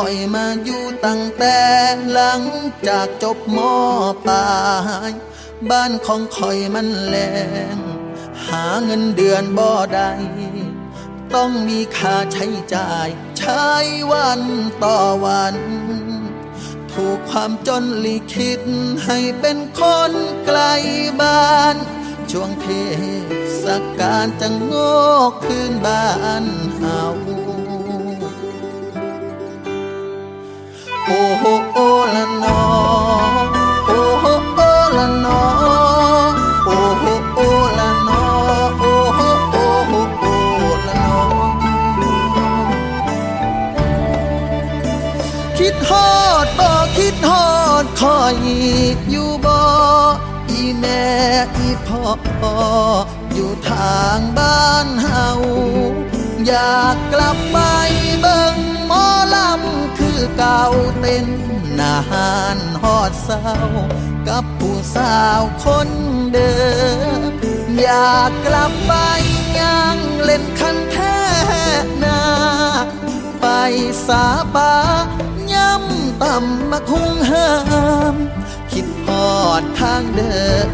คอยมาอยู่ตั้งแต่หลังจากจบมอปลาย บ้านของคอยมันแรง หาเงินเดือนบ่ได้ต้องมีค่าใช้จ่าย ใช้วันต่อวัน ถูกความจนลิขิตให้เป็นคนไกลบ้าน ช่วงเทศกาลจะโงกคืนบ้าน โอ้โหโอละนอโอ้โหโอละนอโอ้โหโอละนอโอ้โหโอ้โหโอละนอคิดฮอดบ่คิดฮอดคอยอยู่บ่อีแม่อีพ่ออยู่ทางบ้านเฮาอยากกลับไปเบิ่งมอ คือเก่าเต้นนานฮอดเศร้า กับผู้สาวคนเดิมอยากกลับไปย่างเล่นคันแท้นาไปสาบาย่ำต่ำมาคุงห้ามคิดพอดทางเดิน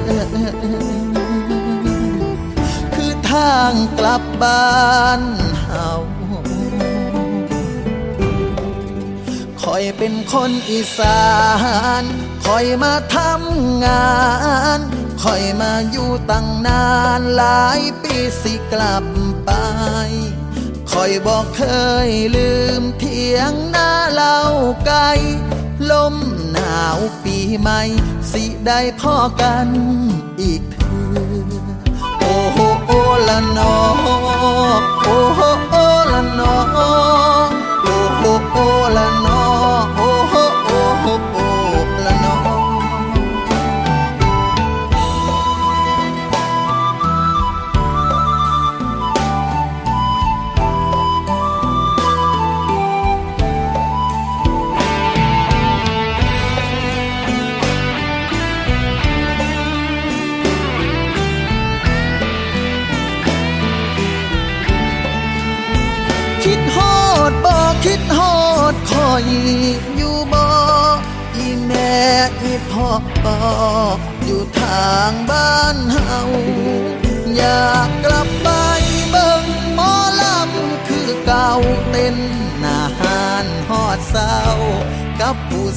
คือทางกลับบ้าน คอยเป็นคนอีสานคอยมาทำงานคอยมาอยู่ตั้งนานหลายปีสิกลับไปคอยบอกเคยลืมเทียงหน้าเล่าไกลลมหนาวปีใหม่ สิได้พ่อกันอีกเถือโอ้โหโอ้ละนอโคิดฮอดบ่คิดฮอดคอยอยู่บ่อีแม่อีพ่ออยู่ทางบ้านเฮาอยากกลับไปเบิ่งหมอลำคือเก่าเต้นหน้าหานฮอดเศร้ากับผู้